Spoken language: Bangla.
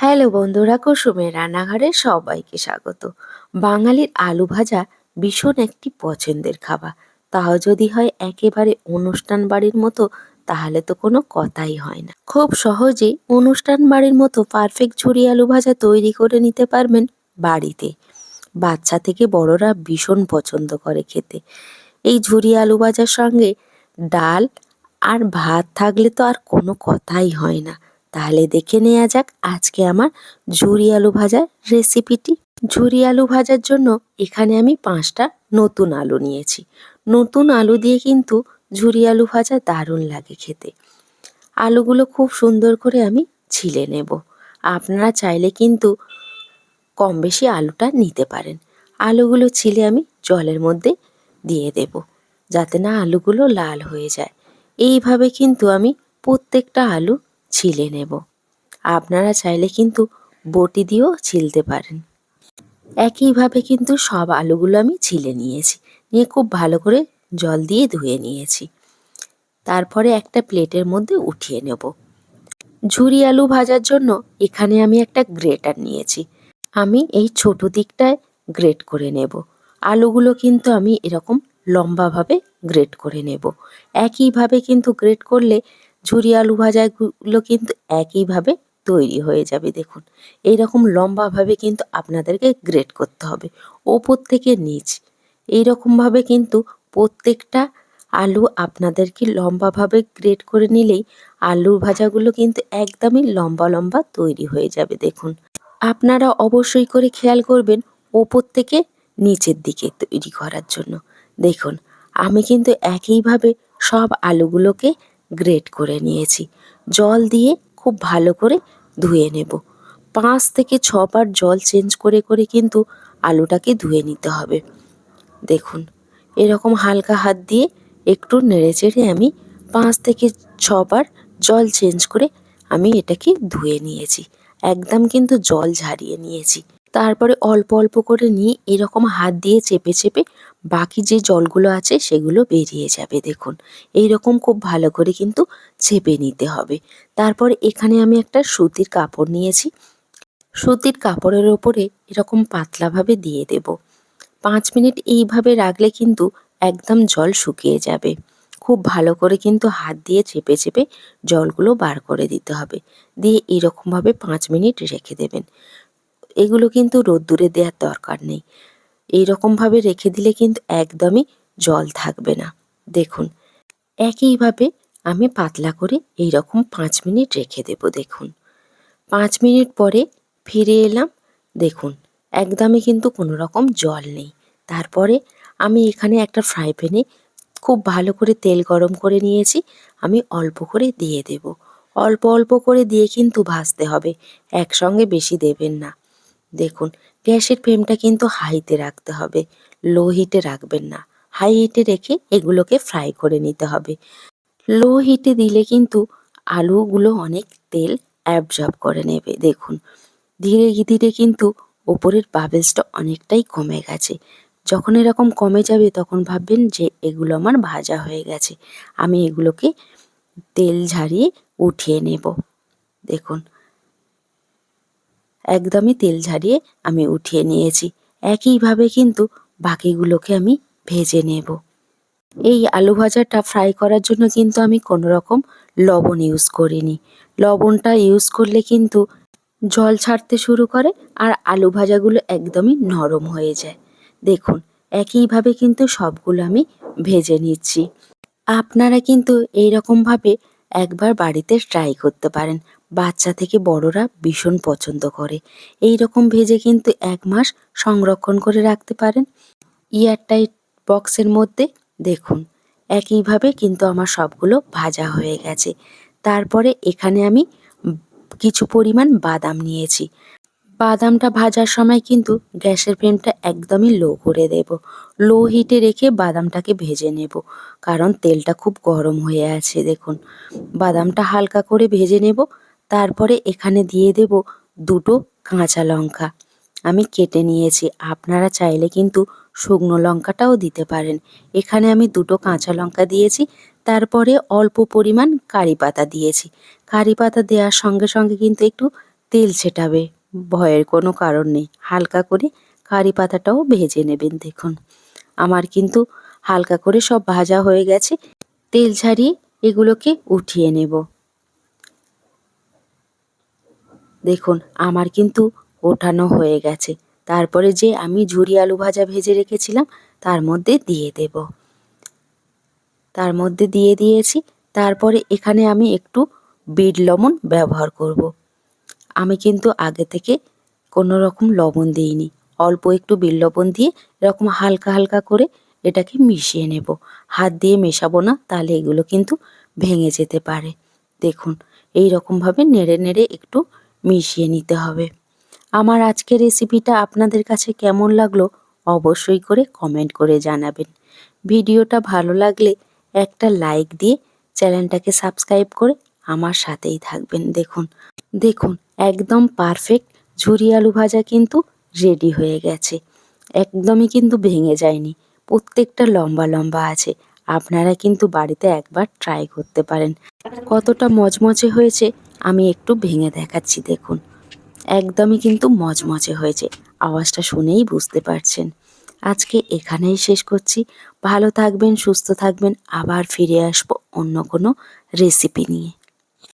হ্যালো বন্ধুরা, কুসুমের রান্নাঘরে সবাইকে স্বাগত। বাঙালির আলু ভাজা ভীষণ একটি পছন্দের খাবার। তাও যদি হয় একেবারে অনুষ্ঠান বাড়ির মতো, তাহলে তো কোনো কথাই হয় না। খুব সহজেই অনুষ্ঠান বাড়ির মতো পারফেক্ট ঝুরি আলু ভাজা তৈরি করে নিতে পারবেন বাড়িতে। বাচ্চা থেকে বড়রা ভীষণ পছন্দ করে খেতে। এই ঝুরি আলু ভাজার সঙ্গে ডাল আর ভাত থাকলে তো আর কোনো কথাই হয় না। তাহলে দেখে নেওয়া যাক আজকে আমার ঝুরি আলু ভাজার রেসিপিটি ঝুরি আলু ভাজার জন্য এখানে আমি পাঁচটা নতুন আলু নিয়েছি। নতুন আলু দিয়ে কিন্তু ঝুরি আলু ভাজা দারুণ লাগে খেতে। আলুগুলো খুব সুন্দর করে আমি ছিলে নেব। আপনারা চাইলে কিন্তু কম বেশি আলুটা নিতে পারেন। আলুগুলো ছিলে আমি জলের মধ্যে দিয়ে দেব যাতে না আলুগুলো লাল হয়ে যায়। এইভাবে কিন্তু আমি প্রত্যেকটা আলু ছিলে নেব। আপনারা চাইলে কিন্তু বটি দিয়েও ছিলতে পারেন। একইভাবে কিন্তু সব আলুগুলো আমি ছিলে নিয়েছি। নিয়ে খুব ভালো করে জল দিয়ে ধুয়ে নিয়েছি। তারপরে একটা প্লেটের মধ্যে উঠিয়ে নেব। ঝুরি আলু ভাজার জন্য এখানে আমি একটা গ্রেটার নিয়েছি। আমি এই ছোট দিকটায় গ্রেট করে নেব। আলুগুলো কিন্তু আমি এরকম লম্বাভাবে গ্রেট করে নেব। একইভাবে কিন্তু গ্রেট করলে ঝুরি আলু ভাজাগুলো কিন্তু একইভাবে তৈরি হয়ে যাবে, দেখুন। এইরকম লম্বাভাবে কিন্তু আপনাদেরকে গ্রেট করতে হবে। ওপর থেকে নিচ। এইরকমভাবে কিন্তু প্রত্যেকটা আলু আপনাদেরকে লম্বাভাবে গ্রেট করে নিলেই আলুর ভাজাগুলো কিন্তু একদমই লম্বা লম্বা তৈরি হয়ে যাবে, দেখুন। আপনারা অবশ্যই করে খেয়াল করবেন ওপর থেকে নিচের দিকে তৈরি করার জন্য। দেখুন, আমি কিন্তু একইভাবে সব আলুগুলোকে গ্রেট করে নিয়েছি। জল দিয়ে খুব ভালো করে ধুয়ে নেব। পাঁচ থেকে ছবার জল চেঞ্জ করে করে কিন্তু আলুটাকে ধুয়ে নিতে হবে। দেখুন, এরকম হালকা হাত দিয়ে একটু নেড়ে চেড়ে আমি পাঁচ থেকে ছবার জল চেঞ্জ করে আমি এটাকে ধুয়ে নিয়েছি। একদম কিন্তু জল ঝারিয়ে নিয়েছি। তারপরে অল্প অল্প করে নিয়ে এরকম হাত দিয়ে চেপে চেপে বাকি যে জলগুলো আছে সেগুলো বেরিয়ে যাবে, দেখুন। এই রকম খুব ভালো করে কিন্তু চেপে নিতে হবে। তারপর এখানে আমি একটা সুতির কাপড় নিয়েছি। সুতির কাপড়ের ওপরে এরকম পাতলাভাবে দিয়ে দেব। পাঁচ মিনিট এইভাবে রাখলে কিন্তু একদম জল শুকিয়ে যাবে। খুব ভালো করে কিন্তু হাত দিয়ে চেপে চেপে জলগুলো বার করে দিতে হবে। দিয়ে এরকমভাবে পাঁচ মিনিট রেখে দেবেন। এগুলো কিন্তু রোদ্দুরে দেওয়ার দরকার নেই। এই রকমভাবে রেখে দিলে কিন্তু একদমই জল থাকবে না। দেখুন, একইভাবে আমি পাতলা করে এই রকম পাঁচ মিনিট রেখে দেব, দেখুন। পাঁচ মিনিট পরে ফিরে এলাম, দেখুন, একদমই কিন্তু কোনো রকম জল নেই। তারপরে আমি এখানে একটা ফ্রাই প্যানে খুব ভালো করে তেল গরম করে নিয়েছি, আমি অল্প করে দিয়ে দেব। অল্প অল্প করে দিয়ে কিন্তু ভাজতে হবে, একসঙ্গে বেশি দেবেন না। দেখুন গ্যাসের ফ্লেমটা কিন্তু হাইতে রাখতে হবে, লো হিটে রাখবেন না। হাই হিটে রেখে এগুলোকে ফ্রাই করে নিতে হবে। লো হিটে দিলে কিন্তু আলুগুলো অনেক তেল অ্যাবজর্ব করে নেবে, দেখুন। ধীরে ধীরে কিন্তু ওপরের বাবেলসটা অনেকটাই কমে গেছে। যখন এরকম কমে যাবে তখন ভাববেন যে এগুলো আমার ভাজা হয়ে গেছে, আমি এগুলোকে তেল ঝারিয়ে উঠিয়ে নেব। দেখুন একদমই তেল ঝারিয়ে আমি উঠিয়ে নিয়েছি। একইভাবে কিন্তু বাকিগুলোকে আমি ভেজে নেব। এই আলু ভাজাটা ফ্রাই করার জন্য কিন্তু আমি কোনো রকম লবণ ইউজ করিনি। লবণটা ইউজ করলে কিন্তু জল ছাড়তে শুরু করে আর আলু ভাজাগুলো একদমই নরম হয়ে যায়। দেখুন, একইভাবে কিন্তু সবগুলো আমি ভেজে নিচ্ছি। আপনারা কিন্তু এই রকমভাবে একবার বাড়িতে ট্রাই করতে পারেন। বাচ্চা থেকে বড়রা ভীষণ পছন্দ করে। এই রকম ভেজে কিন্তু এক মাস সংরক্ষণ করে রাখতে পারেন। এয়ারটাইট বক্সের মধ্যে দেখুন, একইভাবে কিন্তু আমার সবগুলো ভাজা হয়ে গেছে। তারপরে এখানে আমি কিছু পরিমাণ বাদাম নিয়েছি। বাদামটা ভাজার সময় কিন্তু গ্যাসের ফ্লেমটা একদমই লো করে দেব। লো হিটে রেখে বাদামটাকে ভেজে নেব, কারণ তেলটা খুব গরম হয়ে আছে, দেখুন। বাদামটা হালকা করে ভেজে নেব তারপরে এখানে দিয়ে দেব দুটো কাঁচা লঙ্কা। আমি কেটে নিয়েছি। আপনারা চাইলে কিন্তু শুকনো লঙ্কাটাও দিতে পারেন। এখানে আমি দুটো কাঁচা লঙ্কা দিয়েছি। তারপরে অল্প পরিমাণ কারি পাতা দিয়েছি। কারি পাতা দেওয়ার সঙ্গে সঙ্গে কিন্তু একটু তেল ছেটাবে। ভয়ের কোনো কারণ নেই। হালকা করে কারি পাতাটাও ভেজে নেবেন দেখুন। আমার কিন্তু হালকা করে সব ভাজা হয়ে গেছে। তেল ছাড়িয়ে এগুলোকে উঠিয়ে নেব। দেখুন, আমার কিন্তু ওঠানো হয়ে গেছে। তারপরে যে আমি ঝুরি আলু ভাজা ভেজে রেখেছিলাম, তার মধ্যে দিয়ে দেব। তার মধ্যে দিয়ে দিয়েছি। তারপরে এখানে আমি একটু বিট লবণ ব্যবহার করব। আমি কিন্তু আগে থেকে কোনো রকম লবণ দিইনি। অল্প একটু বিট লবণ দিয়ে এরকম হালকা হালকা করে এটাকে মিশিয়ে নেব। হাত দিয়ে মেশাবো না, তাহলে এগুলো কিন্তু ভেঙে যেতে পারে। দেখুন এই রকমভাবে নেড়ে নেড়ে একটু মিশিয়ে নিতে হবে। আমার আজকের রেসিপিটা আপনাদের কাছে কেমন লাগল অবশ্যই করে কমেন্ট করে জানাবেন। ভিডিওটা ভালো লাগলে একটা লাইক দিয়ে চ্যানেলটাকে সাবস্ক্রাইব করে আমার সাথেই থাকবেন। দেখুন দেখুন, একদম পারফেক্ট ঝুরি আলু ভাজা কিন্তু রেডি হয়ে গেছে। একদমই কিন্তু ভেঙে যায়নি। প্রত্যেকটা লম্বা লম্বা আছে। আপনারা কিন্তু বাড়িতে একবার ট্রাই করতে পারেন। কতটা মজমজে হয়েছে, আমি একটু ভেঙে দেখাচ্ছি, দেখুন। একদমই কিন্তু মজমজে হয়েছে, আওয়াজটা শুনেই বুঝতে পারছেন। আজকে এখানেই শেষ করছি। ভালো থাকবেন, সুস্থ থাকবেন, আবার ফিরে আসব অন্য কোনো রেসিপি নিয়ে।